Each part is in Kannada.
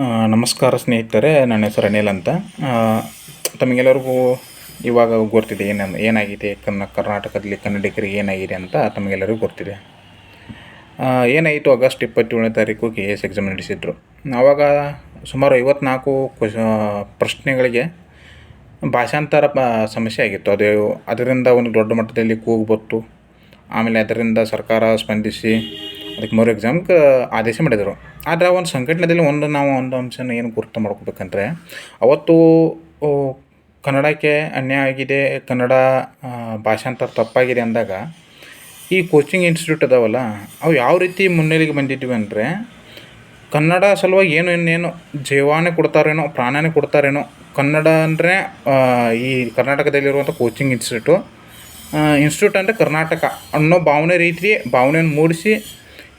ನಮಸ್ಕಾರ ಸ್ನೇಹಿತರೆ, ನನ್ನ ಹೆಸರು ಅನಿಲ್ ಅಂತ. ತಮಗೆಲ್ಲರಿಗೂ ಇವಾಗ ಗೊತ್ತಿದೆ ಏನ, ಏನಾಗಿದೆ ಕನ್ನ ಕರ್ನಾಟಕದಲ್ಲಿ ಕನ್ನಡಿಗರಿಗೆ ಏನಾಗಿದೆ ಅಂತ ತಮಗೆಲ್ಲರಿಗೂ ಗೊತ್ತಿದೆ. ಏನಾಯಿತು ಆಗಸ್ಟ್ ಇಪ್ಪತ್ತೇಳನೇ ತಾರೀಕು ಕೆ ಎಸ್ ಎಕ್ಸಾಮ್ ನಡೆಸಿದ್ರು. ಆವಾಗ ಸುಮಾರು ಐವತ್ನಾಲ್ಕು ಕ್ವಶ ಪ್ರಶ್ನೆಗಳಿಗೆ ಭಾಷಾಂತರ ಸಮಸ್ಯೆ ಆಗಿತ್ತು. ಅದು ಅದರಿಂದ ಒಂದು ದೊಡ್ಡ ಮಟ್ಟದಲ್ಲಿ ಕೂಗು ಬತ್ತು. ಆಮೇಲೆ ಅದರಿಂದ ಸರ್ಕಾರ ಸ್ಪಂದಿಸಿ ಅದಕ್ಕೆ ಮೂರು ಎಕ್ಸಾಮ್ಗೆ ಆದೇಶ ಮಾಡಿದರು. ಆದರೆ ಒಂದು ಸಂಘಟನೆಯಲ್ಲಿ ಒಂದು ನಾವು ಒಂದು ಅಂಶನ ಏನು ಗುರುತು ಮಾಡ್ಕೋಬೇಕಂದ್ರೆ, ಅವತ್ತು ಕನ್ನಡಕ್ಕೆ ಅನ್ಯಾಯ ಆಗಿದೆ, ಕನ್ನಡ ಭಾಷಾಂತರ ತಪ್ಪಾಗಿದೆ ಅಂದಾಗ, ಈ ಕೋಚಿಂಗ್ ಇನ್ಸ್ಟಿಟ್ಯೂಟ್ ಅದಾವಲ್ಲ, ಅವು ಯಾವ ರೀತಿ ಮುನ್ನೆಲೆಗೆ ಬಂದಿದ್ವಿ ಅಂದರೆ, ಕನ್ನಡ ಸಲುವಾಗಿ ಏನು ಇನ್ನೇನು ಜೀವಾನೇ ಕೊಡ್ತಾರೇನೋ, ಪ್ರಾಣನೇ ಕೊಡ್ತಾರೇನೋ, ಕನ್ನಡ ಅಂದರೆ ಈ ಕರ್ನಾಟಕದಲ್ಲಿರುವಂಥ ಕೋಚಿಂಗ್ ಇನ್ಸ್ಟಿಟ್ಯೂಟು ಇನ್ಸ್ಟಿಟ್ಯೂಟ್ ಅಂದರೆ ಕರ್ನಾಟಕ ಅನ್ನೋ ಭಾವನೆ ರೀತಿ ಭಾವನೆಯನ್ನು ಮೂಡಿಸಿ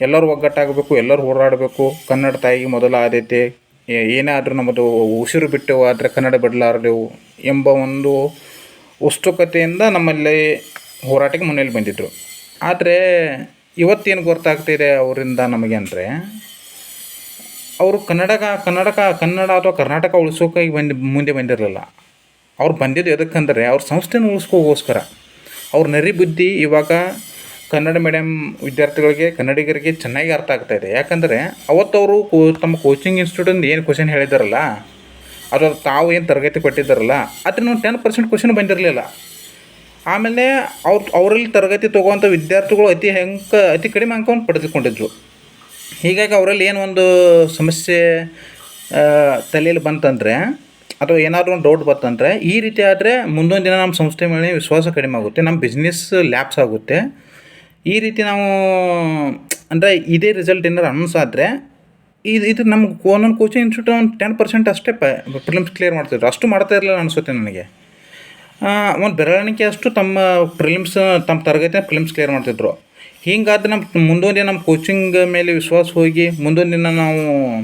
ಎಲ್ಲರೂ ಒಗ್ಗಟ್ಟಾಗಬೇಕು, ಎಲ್ಲರೂ ಹೋರಾಡಬೇಕು. ಕನ್ನಡ ತಾಯಿಗೆ ಮೊದಲ ಆದ್ಯತೆ. ಏನೇ ಆದರೂ ನಮ್ಮದು ಉಸಿರು ಬಿಟ್ಟು ಆದರೆ ಕನ್ನಡ ಬಿಡಲಾರದೆವು ಎಂಬ ಒಂದು ಉತ್ಸುಕತೆಯಿಂದ ನಮ್ಮಲ್ಲಿ ಹೋರಾಟಕ್ಕೆ ಮುನ್ನೆಲೆ ಬಂದಿದ್ದರು ಆದರೆ ಇವತ್ತೇನು ಗೊತ್ತಾಗ್ತಿದೆ ಅವರಿಂದ ನಮಗೆ ಅಂದರೆ, ಅವರು ಕನ್ನಡಕ ಕನ್ನಡಕ, ಕನ್ನಡ ಅಥವಾ ಕರ್ನಾಟಕ ಉಳಿಸೋಕೆ ಬಂದು, ಮುಂದೆ ಬಂದಿರಲಿಲ್ಲ. ಅವ್ರು ಬಂದಿದ್ದು ಎದಕ್ಕಂದರೆ ಅವ್ರ ಸಂಸ್ಥೆನ ಉಳಿಸ್ಕೋಗೋಸ್ಕರ. ಅವ್ರ ನರಿ ಬುದ್ಧಿ ಇವಾಗ ಕನ್ನಡ ಮೀಡಿಯಮ್ ವಿದ್ಯಾರ್ಥಿಗಳಿಗೆ, ಕನ್ನಡಿಗರಿಗೆ ಚೆನ್ನಾಗಿ ಅರ್ಥ ಆಗ್ತಾ ಇದೆ. ಯಾಕಂದರೆ ಅವತ್ತವರು ಕೋ, ತಮ್ಮ ಕೋಚಿಂಗ್ ಇನ್ಸ್ಟಿಟ್ಯೂಟಿಂದ ಏನು ಕ್ವಶನ್ ಹೇಳಿದಾರಲ್ಲ, ಅದು ತಾವು ಏನು ತರಗತಿ ಕೊಟ್ಟಿದ್ದಾರಲ್ಲ ಅದನ್ನು ಟೆನ್ ಪರ್ಸೆಂಟ್ ಕ್ವಶನ್ ಬಂದಿರಲಿಲ್ಲ. ಆಮೇಲೆ ಅವ್ರು, ಅವರಲ್ಲಿ ತರಗತಿ ತೊಗೋವಂಥ ವಿದ್ಯಾರ್ಥಿಗಳು ಅತಿ ಹೆಂಗೆ ಅತಿ ಕಡಿಮೆ ಅಂಕವನ್ನು ಪಡೆದುಕೊಂಡಿದ್ರು. ಹೀಗಾಗಿ ಅವರಲ್ಲಿ ಏನು ಒಂದು ಸಮಸ್ಯೆ ತಲೆಯಲ್ಲಿ ಬಂತಂದರೆ, ಅಥವಾ ಏನಾದರೂ ಒಂದು ಡೌಟ್ ಬಂತಂದರೆ, ಈ ರೀತಿ ಆದರೆ ಮುಂದೊಂದು ದಿನ ನಮ್ಮ ಸಂಸ್ಥೆ ಮೇಲೆ ವಿಶ್ವಾಸ ಕಡಿಮೆ ಆಗುತ್ತೆ, ನಮ್ಮ ಬಿಸ್ನೆಸ್ ಲ್ಯಾಪ್ಸ್ ಆಗುತ್ತೆ. ಈ ರೀತಿ ನಾವು, ಅಂದರೆ ಇದೇ ರಿಸಲ್ಟ್ ಏನಾರು ಆದರೆ, ಇದು ಇದು ನಮ್ಗೆ ಒಂದೊಂದು ಕೋಚಿಂಗ್ ಇನ್ಸ್ಟಿಟ್ಯೂಟ್ ಒಂದು ಟೆನ್ ಪರ್ಸೆಂಟ್ ಅಷ್ಟೇ ಪ ಪ್ರಿಲಿಮ್ಸ್ ಕ್ಲಿಯರ್ ಮಾಡ್ತಿದ್ರು. ಅಷ್ಟು ಮಾಡ್ತಾ ಇರಲಿಲ್ಲ ಅನಿಸುತ್ತೆ ನನಗೆ. ಒಂದು ಬೆರಳಿಕೆ ಅಷ್ಟು ತಮ್ಮ ಪ್ರಿಲಿಮ್ಸ್ ತಮ್ಮ ತರಗತಿನ ಪ್ರಿಲಿಮ್ಸ್ ಕ್ಲಿಯರ್ ಮಾಡ್ತಿದ್ರು. ಹೀಗಾದ್ರೆ ನಮ್ಮ ಮುಂದೊಂದು ನಮ್ಮ ಕೋಚಿಂಗ್ ಮೇಲೆ ವಿಶ್ವಾಸ ಹೋಗಿ, ಮುಂದೊಂದು ದಿನ ನಾವು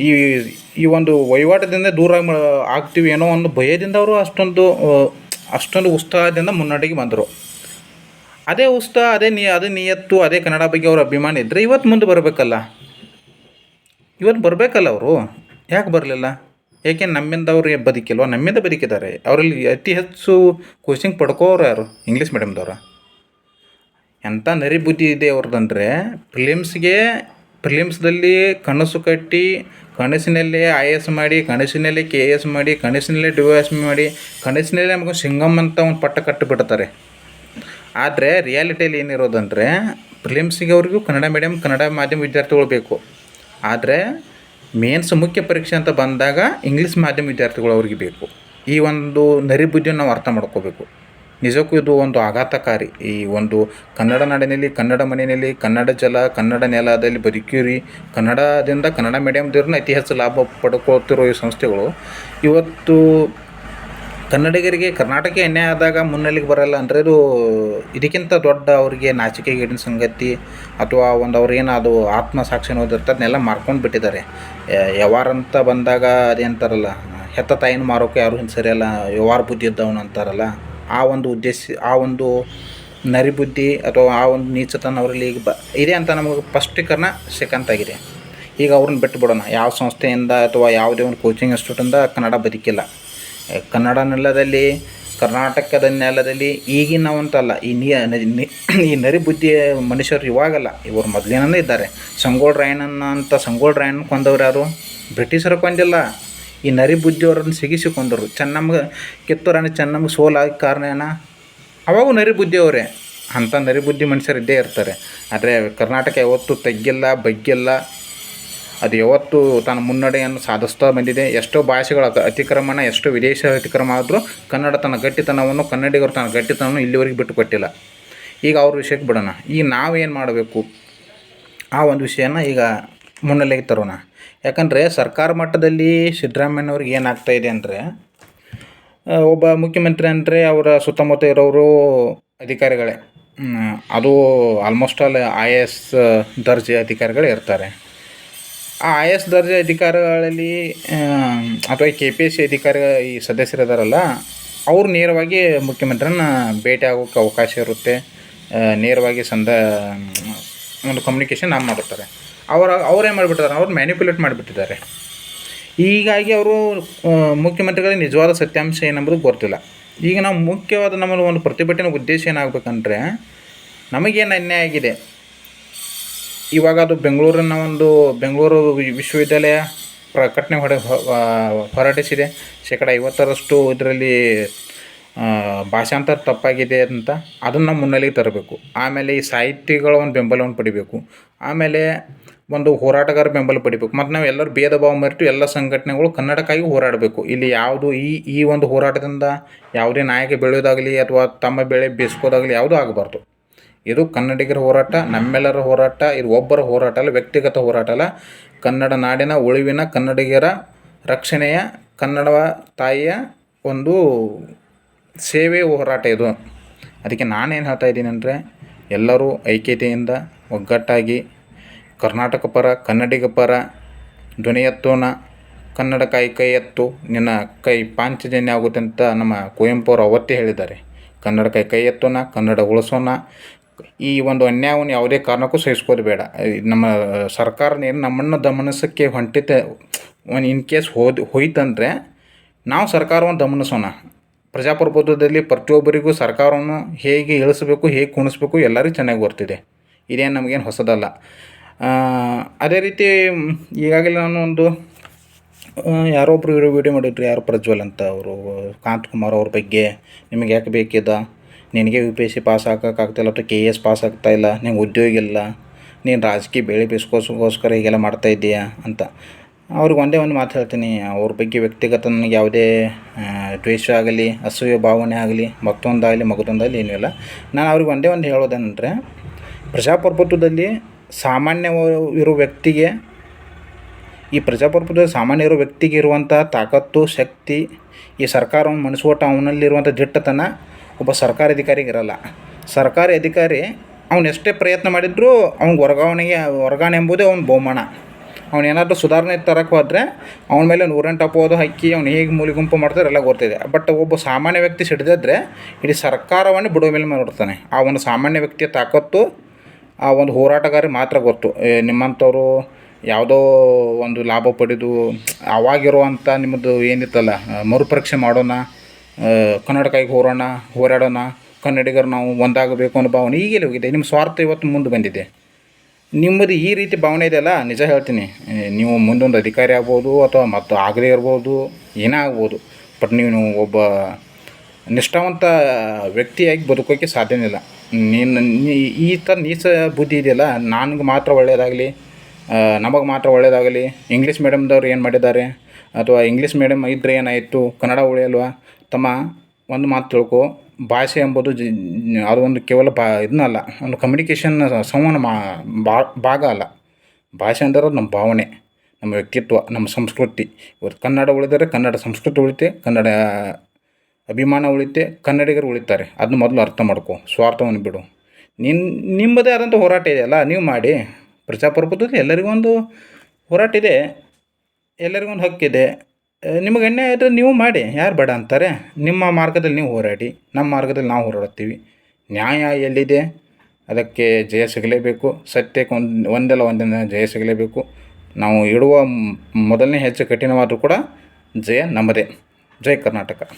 ಈ ಈ ಒಂದು ವಹಿವಾಟದಿಂದ ದೂರ ಆಗ್- ಆಗ್ತೀವಿ ಏನೋ ಒಂದು ಭಯದಿಂದ ಅವರು ಅಷ್ಟೊಂದು ಅಷ್ಟೊಂದು ಉತ್ಸಾಹದಿಂದ ಮುನ್ನಡೆಗೆ ಬಂದರು. ಅದೇ ಉತ್ಸಾಹ ಅದೇ ನೀ, ಅದೇ ನಿಯತ್ತು, ಅದೇ ಕನ್ನಡ ಬಗ್ಗೆ ಅವ್ರ ಅಭಿಮಾನ ಇದ್ದರೆ ಇವತ್ತು ಮುಂದೆ ಬರಬೇಕಲ್ಲ. ಇವತ್ತು ಬರಬೇಕಲ್ಲ ಅವರು. ಯಾಕೆ ಬರಲಿಲ್ಲ? ಏಕೆ ನಮ್ಮಿಂದ ಅವರು ಬದುಕಿಲ್ವ? ನಮ್ಮಿಂದ ಬದುಕಿದ್ದಾರೆ. ಅವರಲ್ಲಿ ಅತಿ ಹೆಚ್ಚು ಕೋಚಿಂಗ್ ಪಡ್ಕೋರು ಯಾರು? ಇಂಗ್ಲೀಷ್ ಮೀಡಿಯಮ್ದವ್ರ ಎಂಥ ನರಿ ಬುದ್ಧಿ ಇದೆ ಅವ್ರದ್ದಂದರೆ ಫಿಲಿಮ್ಸ್ಗೆ ಫಿಲಿಮ್ಸ್ದಲ್ಲಿ ಕನಸು ಕಟ್ಟಿ, ಕನಸಿನಲ್ಲೇ ಐ ಎಸ್ ಮಾಡಿ, ಕನಸಿನಲ್ಲೇ ಕೆ ಎ ಎಸ್ ಮಾಡಿ, ಕನಸಿನಲ್ಲೇ ಡಿ ಎಸ್ ಮಾಡಿ, ಕನಸಿನಲ್ಲೇ ನಮಗೆ ಸಿಂಗಮ್ ಅಂತ ಒಂದು ಪಟ್ಟ ಕಟ್ಟಿಬಿಡ್ತಾರೆ ಆದರೆ ರಿಯಾಲಿಟಿಯಲ್ಲಿ ಏನಿರೋದಂದರೆ ಪ್ರಿಲಿಮ್ಸಿಗೆ ಅವ್ರಿಗೂ ಕನ್ನಡ ಮೀಡಿಯಮ್ ಕನ್ನಡ ಮಾಧ್ಯಮ ವಿದ್ಯಾರ್ಥಿಗಳು ಬೇಕು. ಆದರೆ ಮೇನ್ಸ್ ಮುಖ್ಯ ಪರೀಕ್ಷೆ ಅಂತ ಬಂದಾಗ ಇಂಗ್ಲೀಷ್ ಮಾಧ್ಯಮ ವಿದ್ಯಾರ್ಥಿಗಳು ಅವ್ರಿಗೆ ಬೇಕು. ಈ ಒಂದು ನರಿಬುದ್ಧಿಯನ್ನು ನಾವು ಅರ್ಥ ಮಾಡ್ಕೋಬೇಕು. ನಿಜಕ್ಕೂ ಇದು ಒಂದು ಆಘಾತಕಾರಿ. ಈ ಒಂದು ಕನ್ನಡ ನಾಡಿನಲ್ಲಿ, ಕನ್ನಡ ಮನೆಯಲ್ಲಿ, ಕನ್ನಡ ಜಲ, ಕನ್ನಡ ನೆಲದಲ್ಲಿ ಬದುಕಿರಿ. ಕನ್ನಡದಿಂದ ಕನ್ನಡ ಮೀಡಿಯಮ್ದವ್ರನ್ನ ಅತಿ ಹೆಚ್ಚು ಲಾಭ ಪಡ್ಕೊಳ್ತಿರೋ ಈ ಸಂಸ್ಥೆಗಳು ಇವತ್ತು ಕನ್ನಡಿಗರಿಗೆ ಕರ್ನಾಟಕ ಅನ್ಯಾಯ ಆದಾಗ ಮುನ್ನೆಲೆಗೆ ಬರಲ್ಲ ಅಂದರೆ ಇದು ಇದಕ್ಕಿಂತ ದೊಡ್ಡ ಅವರಿಗೆ ನಾಚಿಕೆಗೇಡಿನ ಸಂಗತಿ ಅಥವಾ ಒಂದು ಅವ್ರೇನು ಅದು ಆತ್ಮಸಾಕ್ಷಿ ಅನ್ನೋದಿರ್ತದೆ ಅದನ್ನೆಲ್ಲ ಮಾರ್ಕೊಂಡು ಬಿಟ್ಟಿದ್ದಾರೆ. ಯಾವಾರಂತ ಬಂದಾಗ ಅದೇಂತಾರಲ್ಲ ಹೆತ್ತ ತಾಯಿನ ಮಾರೋಕೆ ಯಾರು ಹಿಂಗೆ ಸರಿಯಲ್ಲ, ವ್ಯವಹಾರ ಬುದ್ಧಿ ಇದ್ದವನು ಅಂತಾರಲ್ಲ, ಆ ಒಂದು ಉದ್ದೇಶ, ಆ ಒಂದು ನರಿ ಬುದ್ಧಿ ಅಥವಾ ಆ ಒಂದು ನೀಚತನ ಅವರಲ್ಲಿ ಈಗ ಬ, ಇದೆ ಅಂತ ನಮಗೆ ಸ್ಪಷ್ಟೀಕರಣ ಸಿಕ್ಕಂತಾಗಿದೆ. ಈಗ ಅವ್ರನ್ನ ಬಿಟ್ಟು ಬಿಡೋಣ ಯಾವ ಸಂಸ್ಥೆಯಿಂದ ಅಥವಾ ಯಾವುದೇ ಒಂದು ಕೋಚಿಂಗ್ ಇನ್ಸ್ಟಿಟ್ಯೂಟಿಂದ ಕನ್ನಡ ಬದುಕಿಲ್ಲ. ಕನ್ನಡ ನೆಲದಲ್ಲಿ, ಕರ್ನಾಟಕದ ನೆಲದಲ್ಲಿ ಈಗಿನ ಅಂತಲ್ಲ, ಈ ಈ ನರಿ ಬುದ್ಧಿಯ ಮನುಷ್ಯರು ಇವಾಗಲ್ಲ, ಇವರು ಮೊದಲಿನೇ ಇದ್ದಾರೆ. ಸಂಗೋಳ ರಾಯಣ್ಣ ಅಂತ ಸಂಗೋಳ್ ರಾಯಣ್ಣ ಕೊಂದವ್ರು ಯಾರು? ಬ್ರಿಟಿಷರು ಕೊಂದಿಲ್ಲ. ಈ ನರಿ ಬುದ್ಧಿಯವರನ್ನು ಸಿಗಿಸಿಕೊಂಡರು. ಚೆನ್ನಮ್ಮಗೆ ಕಿತ್ತೂರಾಣಿ ಚೆನ್ನಮ್ಮಗೆ ಸೋಲಾಗ ಕಾರಣ ಏನ? ಅವಾಗೂ ನರಿ ಬುದ್ಧಿಯವರೇ. ಅಂಥ ನರಿ ಬುದ್ಧಿ ಮನುಷ್ಯರು ಇದ್ದೇ ಇರ್ತಾರೆ. ಆದರೆ ಕರ್ನಾಟಕ ಯಾವತ್ತೂ ತಗ್ಗಿಲ್ಲ, ಬಗ್ಗಿಲ್ಲ. ಅದು ಯಾವತ್ತು ತನ್ನ ಮುನ್ನಡೆಯನ್ನು ಸಾಧಿಸ್ತಾ ಬಂದಿದೆ. ಎಷ್ಟೋ ಭಾಷೆಗಳ ಅತ- ಅತಿಕ್ರಮಣ, ಎಷ್ಟೋ ವಿದೇಶ ಅತಿಕ್ರಮ ಆದರೂ ಕನ್ನಡ ತನ್ನ ಗಟ್ಟಿತನವನ್ನು, ಕನ್ನಡಿಗರು ತನ್ನ ಗಟ್ಟಿತನವನ್ನು ಇಲ್ಲಿವರೆಗೆ ಬಿಟ್ಟು ಕೊಟ್ಟಿಲ್ಲ ಈಗ ಅವ್ರ ವಿಷಯಕ್ಕೆ ಬಿಡೋಣ. ಈಗ ನಾವೇನು ಮಾಡಬೇಕು? ಆ ಒಂದು ವಿಷಯನ ಈಗ ಮುನ್ನೆಲೆಗೆ ತರೋಣ. ಯಾಕಂದರೆ ಸರ್ಕಾರ ಮಟ್ಟದಲ್ಲಿ ಸಿದ್ದರಾಮಯ್ಯನವ್ರಿಗೆ ಏನಾಗ್ತಾ ಇದೆ ಅಂದರೆ ಒಬ್ಬ ಮುಖ್ಯಮಂತ್ರಿ ಅಂದರೆ ಅವರ ಸುತ್ತಮುತ್ತ ಇರೋರು ಅಧಿಕಾರಿಗಳೇ. ಅದು almost all I A S ದರ್ಜೆ ಅಧಿಕಾರಿಗಳೇ ಇರ್ತಾರೆ. ಆ ಐ ಎಸ್ ದರ್ಜೆ ಅಧಿಕಾರಿಗಳಲ್ಲಿ ಅಥವಾ ಕೆ ಪಿ ಎಸ್ ಸಿ ಅಧಿಕಾರಿ ಈ ಸದಸ್ಯರಿದಾರಲ್ಲ ಅವ್ರು ನೇರವಾಗಿ ಮುಖ್ಯಮಂತ್ರಿನ ಭೇಟಿ ಆಗೋಕ್ಕೆ ಅವಕಾಶ ಇರುತ್ತೆ. ನೇರವಾಗಿ ಸಂದ, ಒಂದು ಕಮ್ಯುನಿಕೇಷನ್ ನಾವು ಮಾಡುತ್ತಾರೆ ಅವರ ಅವ್ರೇನು ಮಾಡಿಬಿಟ್ಟಿದ್ದಾರೆ, ಅವ್ರು ಮ್ಯಾನಿಪುಲೇಟ್ ಮಾಡಿಬಿಟ್ಟಿದ್ದಾರೆ. ಹೀಗಾಗಿ ಅವರು ಮುಖ್ಯಮಂತ್ರಿಗಳಿಗೆ ನಿಜವಾದ ಸತ್ಯಾಂಶ ಏನಂಬುದು ಗೊತ್ತಿಲ್ಲ. ಈಗ ನಾವು ಮುಖ್ಯವಾದ ನಮ್ಮ ಒಂದು ಪ್ರತಿಭಟನೆ ಉದ್ದೇಶ ಏನಾಗಬೇಕಂದ್ರೆ, ನಮಗೇನು ಅನ್ಯಾಯ ಆಗಿದೆ? ಇವಾಗ ಅದು ಬೆಂಗಳೂರಿನ ಒಂದು ಬೆಂಗಳೂರು ವಿಶ್ವವಿದ್ಯಾಲಯ ಪ್ರಕಟಣೆ ಹೊಡೆ ಹೊ- ಆ, ಹೊರಡಿಸಿದೆ. ಶೇಕಡ ಐವತ್ತರಷ್ಟು ಇದರಲ್ಲಿ ಭಾಷಾಂತರ ತಪ್ಪಾಗಿದೆ ಅಂತ ಅದನ್ನು ಮುನ್ನೆಲೆಗೆ ತರಬೇಕು. ಆಮೇಲೆ ಈ ಸಾಹಿತಿಗಳ ಒಂದು ಬೆಂಬಲವನ್ನು ಪಡಿಬೇಕು. ಆಮೇಲೆ ಒಂದು ಹೋರಾಟಗಾರ ಬೆಂಬಲ ಪಡಿಬೇಕು. ಮತ್ತು ನಾವು ಎಲ್ಲರೂ ಭೇದ ಭಾವ ಮರೆತು ಎಲ್ಲ ಸಂಘಟನೆಗಳು ಕನ್ನಡಕ್ಕಾಗಿ ಹೋರಾಡಬೇಕು. ಇಲ್ಲಿ ಯಾವುದು ಈ ಈ ಒಂದು ಹೋರಾಟದಿಂದ ಯಾವುದೇ ನಾಯಕ ಬೆಳೆಯೋದಾಗಲಿ ಅಥವಾ ತಮ್ಮ ಬೆಳೆ ಬೇಯಿಸ್ಕೋದಾಗಲಿ ಯಾವುದೂ ಆಗಬಾರ್ದು. ಇದು ಕನ್ನಡಿಗರ ಹೋರಾಟ, ನಮ್ಮೆಲ್ಲರ ಹೋರಾಟ, ಇದು ಒಬ್ಬರ ಹೋರಾಟ ಅಲ್ಲ, ವ್ಯಕ್ತಿಗತ ಹೋರಾಟ ಅಲ್ಲ. ಕನ್ನಡ ನಾಡಿನ ಉಳಿವಿನ ಕನ್ನಡಿಗರ ರಕ್ಷಣೆಯ ಕನ್ನಡ ತಾಯಿಯ ಒಂದು ಸೇವೆ ಹೋರಾಟ ಇದು. ಅದಕ್ಕೆ ನಾನೇನು ಹೇಳ್ತಾ ಇದ್ದೀನಿ ಅಂದರೆ, ಎಲ್ಲರೂ ಐಕ್ಯತೆಯಿಂದ ಒಗ್ಗಟ್ಟಾಗಿ ಕರ್ನಾಟಕ ಪರ, ಕನ್ನಡಿಗ ಪರ, ಧ್ವನಿ ಎತ್ತೋಣ. ಕನ್ನಡ ಕೈ ಕೈ ಎತ್ತು. ನಿನ್ನ ಕೈ ಪಾಂಚಜನ್ಯ ಆಗುತ್ತೆ ಅಂತ ನಮ್ಮ ಕುವೆಂಪು ಅವರು ಅವತ್ತೇ ಹೇಳಿದ್ದಾರೆ. ಕನ್ನಡ ಕೈ ಕೈ ಎತ್ತೋಣ, ಕನ್ನಡ ಉಳಿಸೋಣ. ಈ ಒಂದು ಅನ್ಯಾಯವನ್ನು ಯಾವುದೇ ಕಾರಣಕ್ಕೂ ಸಹಿಸ್ಕೋದು ಬೇಡ. ನಮ್ಮ ಸರ್ಕಾರ ಏನು ನಮ್ಮನ್ನು ದಮನಿಸೋಕ್ಕೆ ಹೊಂಟಿತೆ ಒಂದು ಇನ್ ಕೇಸ್ ಹೋದ್, ಹೋಯ್ತಂದರೆ ನಾವು ಸರ್ಕಾರವನ್ನು ದಮನಿಸೋಣ. ಪ್ರಜಾಪ್ರಭುತ್ವದಲ್ಲಿ ಪ್ರತಿಯೊಬ್ಬರಿಗೂ ಸರ್ಕಾರವನ್ನು ಹೇಗೆ ಇಳಿಸಬೇಕು, ಹೇಗೆ ಕುಣಿಸ್ಬೇಕು ಎಲ್ಲರಿಗೂ ಚೆನ್ನಾಗಿ ಬರ್ತಿದೆ ಇದೇನು ನಮಗೇನು ಹೊಸದಲ್ಲ. ಅದೇ ರೀತಿ ಈಗಾಗಲೇ ನಾನು ಒಂದು ಯಾರೊಬ್ಬರು ವಿಡಿಯೋ ವಿಡಿಯೋ ಮಾಡಿದ್ರು, ಯಾರು ಪ್ರಜ್ವಲ್ ಅಂತ ಅವರು ಕಾಂತ್ ಕುಮಾರ್ ಅವ್ರ ಬಗ್ಗೆ ನಿಮಗೆ ಯಾಕೆ ಬೇಕಿದ? ನಿನಗೆ U P S C pass ಆಗೋಕ್ಕಾಗ್ತಿಲ್ಲ ಅಥವಾ ಕೆ ಎ ಎಸ್ ಪಾಸ್ ಆಗ್ತಾಯಿಲ್ಲ ನಿಂಗೆ ಉದ್ಯೋಗ ಇಲ್ಲ, ನೀನು ರಾಜಕೀಯ ಬೆಳೆ ಬೇಯಿಸ್ಕೋಸ್ಕೋಸ್ಕರ ಹೀಗೆಲ್ಲ ಮಾಡ್ತಾ ಇದ್ದೀಯಾ ಅಂತ. ಅವ್ರಿಗೆ ಒಂದೇ ಒಂದು ಮಾತು ಹೇಳ್ತೀನಿ, ಅವ್ರ ಬಗ್ಗೆ ವ್ಯಕ್ತಿಗತ ನನಗೆ ಯಾವುದೇ ದ್ವೇಷ ಆಗಲಿ, ಅಸೂಯ, ಭಾವನೆ ಆಗಲಿ, ಮತ್ತೊಂದಾಗಲಿ, ಮಗದೊಂದಾಗಲಿ ಏನೂ ಇಲ್ಲ. ನಾನು ಅವ್ರಿಗೆ ಒಂದೇ ಒಂದು ಹೇಳೋದೇನೆಂದರೆ, ಪ್ರಜಾಪ್ರಭುತ್ವದಲ್ಲಿ ಸಾಮಾನ್ಯ ಇರೋ ವ್ಯಕ್ತಿಗೆ, ಈ ಪ್ರಜಾಪ್ರಭುತ್ವದಲ್ಲಿ ಸಾಮಾನ್ಯ ಇರೋ ವ್ಯಕ್ತಿಗೆ ಇರುವಂಥ ತಾಕತ್ತು, ಶಕ್ತಿ, ಈ ಸರ್ಕಾರವನ್ನು ಮಣಿಸುವಟ ಅವನಲ್ಲಿರುವಂಥ ದಿಟ್ಟತನ ಒಬ್ಬ ಸರ್ಕಾರಿ ಅಧಿಕಾರಿಗೆ ಇರಲ್ಲ. ಸರ್ಕಾರಿ ಅಧಿಕಾರಿ ಅವನು ಎಷ್ಟೇ ಪ್ರಯತ್ನ ಮಾಡಿದರೂ ಅವ್ನಿಗೆ ವರ್ಗಾವಣೆಗೆ, ವರ್ಗಾವಣೆ ಎಂಬುದೇ ಅವ್ನ ಬಹುಮಾನ. ಅವ್ನು ಏನಾದರೂ ಸುಧಾರಣೆ ತರಕ್ಕೆ ಹೋದರೆ ಅವನ ಮೇಲೆ ನೂರೆಂಟು ಅಪೋದು ಹಾಕಿ ಅವ್ನು ಹೇಗೆ ಮೂಲಿಗುಂಪು ಮಾಡ್ತಾರೆ ಎಲ್ಲ ಗೊತ್ತಿದೆ. ಬಟ್ ಒಬ್ಬ ಸಾಮಾನ್ಯ ವ್ಯಕ್ತಿ ಸಿಡಿದಿದ್ರೆ ಇಡೀ ಸರ್ಕಾರವನ್ನು ಬಿಡುವ ಮೇಲೆ ನೋಡ್ತಾನೆ. ಆ ಒಂದು ಸಾಮಾನ್ಯ ವ್ಯಕ್ತಿಯ ತಾಕತ್ತು ಆ ಒಂದು ಹೋರಾಟಗಾರಿ ಮಾತ್ರ ಗೊತ್ತು. ನಿಮ್ಮಂಥವ್ರು ಯಾವುದೋ ಒಂದು ಲಾಭ ಪಡೆದು ಅವಾಗಿರುವಂಥ ನಿಮ್ಮದು ಏನಿತ್ತಲ್ಲ, ಮರುಪರೀಕ್ಷೆ ಮಾಡೋಣ ಕನ್ನಡಕ್ಕಾಗಿ ಹೋರೋಣ, ಹೋರಾಡೋಣ, ಕನ್ನಡಿಗರು ನಾವು ಒಂದಾಗಬೇಕು ಅನ್ನೋ ಭಾವನೆ ಈಗೆಲ್ಲ ಹೋಗಿದೆ. ನಿಮ್ಮ ಸ್ವಾರ್ಥ ಇವತ್ತು ಮುಂದೆ ಬಂದಿದೆ. ನಿಮ್ಮದು ಈ ರೀತಿ ಭಾವನೆ ಇದೆಯಲ್ಲ ನಿಜ ಹೇಳ್ತೀನಿ. ನೀವು ಮುಂದೊಂದು ಅಧಿಕಾರಿ ಆಗ್ಬೋದು ಅಥವಾ ಮತ್ತು ಆಗದೇ ಇರ್ಬೋದು, ಏನೇ ಆಗ್ಬೋದು. ಬಟ್ ನೀವು ಒಬ್ಬ ನಿಷ್ಠಾವಂತ ವ್ಯಕ್ತಿಯಾಗಿ ಬದುಕೋಕ್ಕೆ ಸಾಧ್ಯನೇ ಇಲ್ಲ. ನೀನು ಈ ಥರ ನೀಸ ಬುದ್ಧಿ ಇದೆಯಲ್ಲ? ನನಗೆ ಮಾತ್ರ ಒಳ್ಳೆಯದಾಗಲಿ ನಮಗೆ ಮಾತ್ರ ಒಳ್ಳೆಯದಾಗಲಿ ಇಂಗ್ಲೀಷ್ ಮೀಡಿಯಮ್ದವ್ರು ಏನು ಮಾಡಿದ್ದಾರೆ? ಅಥವಾ ಇಂಗ್ಲೀಷ್ ಮೀಡಿಯಮ್ ಇದ್ದರೆ ಏನಾಯಿತು? ಕನ್ನಡ ಉಳಿಯಲ್ವಾ? ತಮ್ಮ ಒಂದು ಮಾತು ತಿಳ್ಕೊ, ಭಾಷೆ ಎಂಬುದು ಜಿ ಅದು ಒಂದು ಕೇವಲ ಬಾ ಇದನ್ನಲ್ಲ ಒಂದು ಕಮ್ಯುನಿಕೇಷನ್ ಸಂವಹನ ಮಾ ಭಾಗ ಅಲ್ಲ. ಭಾಷೆ ಅಂದರೆ ನಮ್ಮ ಭಾವನೆ, ನಮ್ಮ ವ್ಯಕ್ತಿತ್ವ, ನಮ್ಮ ಸಂಸ್ಕೃತಿ. ಇವತ್ತು ಕನ್ನಡ ಉಳಿದರೆ ಕನ್ನಡ ಸಂಸ್ಕೃತಿ ಉಳಿತೆ, ಕನ್ನಡ ಅಭಿಮಾನ ಉಳಿತೆ, ಕನ್ನಡಿಗರು ಉಳಿತಾರೆ. ಅದನ್ನ ಮೊದಲು ಅರ್ಥ ಮಾಡ್ಕೊ, ಸ್ವಾರ್ಥವನ್ನು ಬಿಡು. ನಿನ್ನ ನಿಮ್ಮದೇ ಆದಂಥ ಹೋರಾಟ ಇದೆಯಲ್ಲ ನೀವು ಮಾಡಿ. ಪ್ರಜಾಪ್ರಭುತ್ವದಲ್ಲಿ ಎಲ್ಲರಿಗೂ ಒಂದು ಹೋರಾಟ ಇದೆ, ಎಲ್ಲರಿಗೂ ಒಂದು ಹಕ್ಕಿದೆ. ನಿಮಗೆ ಅನ್ಯಾಯ ಇದ್ದರೆ ನೀವು ಮಾಡಿ. ಯಾರು ಬೇಡ ಅಂತಾರೆ. ನಿಮ್ಮ ಮಾರ್ಗದಲ್ಲಿ ನೀವು ಹೋರಾಡಿ. ನಮ್ಮ ಮಾರ್ಗದಲ್ಲಿ ನಾವು ಹೋರಾಡ್ತೀವಿ. ನ್ಯಾಯ ಎಲ್ಲಿದೆ? ಅದಕ್ಕೆ ಜಯ ಸಿಗಲೇಬೇಕು. ಸತ್ಯಕ್ಕೆ ಒಂದು, ಒಂದಲ್ಲ ಒಂದಿನ ಜಯ ಸಿಗಲೇಬೇಕು. ನಾವು ಇಡುವ ಮೊದಲನೇ ಹೆಜ್ಜೆ ಕಠಿಣವಾದರೂ ಕೂಡ ಜಯ ನಮ್ಮದೇ. ಜೈ ಕರ್ನಾಟಕ.